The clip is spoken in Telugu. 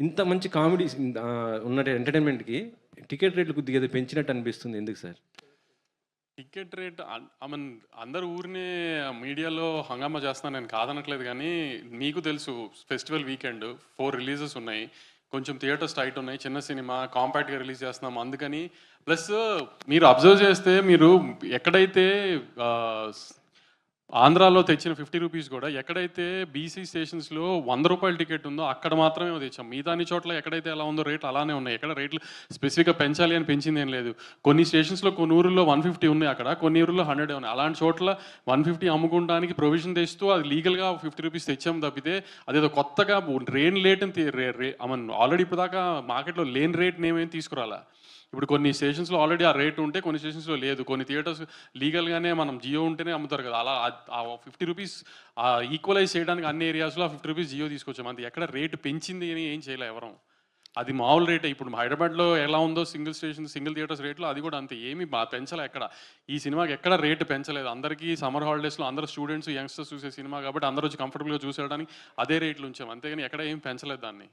ఇంత మంచి కామెడీ ఉన్న ఎంటర్టైన్మెంట్కి టికెట్ రేట్లు కొద్దిగా పెంచినట్టు అనిపిస్తుంది. ఎందుకు సార్? టికెట్ రేట్ మన్ అందరు ఊరినే మీడియాలో హంగామా చేస్తాను నేను కాదనట్లేదు కానీ మీకు తెలుసు ఫెస్టివల్ వీకెండ్ ఫోర్ రిలీజెస్ ఉన్నాయి. కొంచెం థియేటర్స్ టైట్ ఉన్నాయి. చిన్న సినిమా కాంపాక్ట్గా రిలీజ్ చేస్తున్నాం. అందుకని ప్లస్ మీరు అబ్జర్వ్ చేస్తే మీరు ఎక్కడైతే ఆంధ్రాలో తెచ్చిన ఫిఫ్టీ రూపీస్ కూడా ఎక్కడైతే బీసీ స్టేషన్స్లో వంద రూపాయల టికెట్ ఉందో అక్కడ మాత్రమే తెచ్చాం. మిగతాని చోట్ల ఎక్కడైతే ఎలా ఉందో రేట్లు అలానే ఉన్నాయి. ఎక్కడ రేట్లు స్పెసిఫిక్గా పెంచాలి అని పెంచింది ఏం లేదు. కొన్ని స్టేషన్స్లో కొన్ని ఊర్లో వన్ ఫిఫ్టీ ఉన్నాయి అక్కడ కొన్ని ఊర్లో హండ్రెడ్ ఉన్నాయి. అలాంటి చోట్ల వన్ ఫిఫ్టీ అమ్ముకోవడానికి ప్రొవిజన్ తెస్తూ అది లీగల్గా ఫిఫ్టీ రూపీస్ తెచ్చాం తప్పితే అదేదో కొత్తగా రేన్ లేట్ అని ఆల్రెడీ ఇప్పుడు దాకా మార్కెట్లో లేని రేట్ నేమేం తీసుకురాలా. ఇప్పుడు కొన్ని స్టేషన్స్లో ఆల్రెడీ ఆ రేట్ ఉంటే కొన్ని స్టేషన్స్లో లేదు. కొన్ని థియేటర్స్ లీగల్గానే మనం జియో ఉంటేనే అమ్ముతారు కదా. అలా ఆ ఫిఫ్టీ రూపీస్ ఈక్వలైజ్ చేయడానికి అన్ని ఏరియాస్లో ఆ ఫిఫ్టీ రూపీస్ జియో తీసుకొచ్చాం. అంతే. ఎక్కడ రేటు పెంచింది అని ఏం చేయలే ఎవరం. అది మామూలు రేటే ఇప్పుడు హైదరాబాద్లో ఎలా ఉందో సింగిల్ స్టేషన్ సింగిల్ థియేటర్స్ రేట్లో అది కూడా అంతే. ఏమి పెంచలే ఎక్కడ. ఈ సినిమాకి ఎక్కడ రేటు పెంచలేదు. అందరికీ సమ్మర్ హాలిడేస్లో అందరూ స్టూడెంట్స్ యంగ్స్టర్స్ చూసే సినిమా కాబట్టి అందరూ వచ్చి కంఫర్టబుల్గా చూసేయడానికి అదే రేట్లు ఉంచాం. అంతేగాని ఎక్కడ ఏం పెంచలేదు దాన్ని.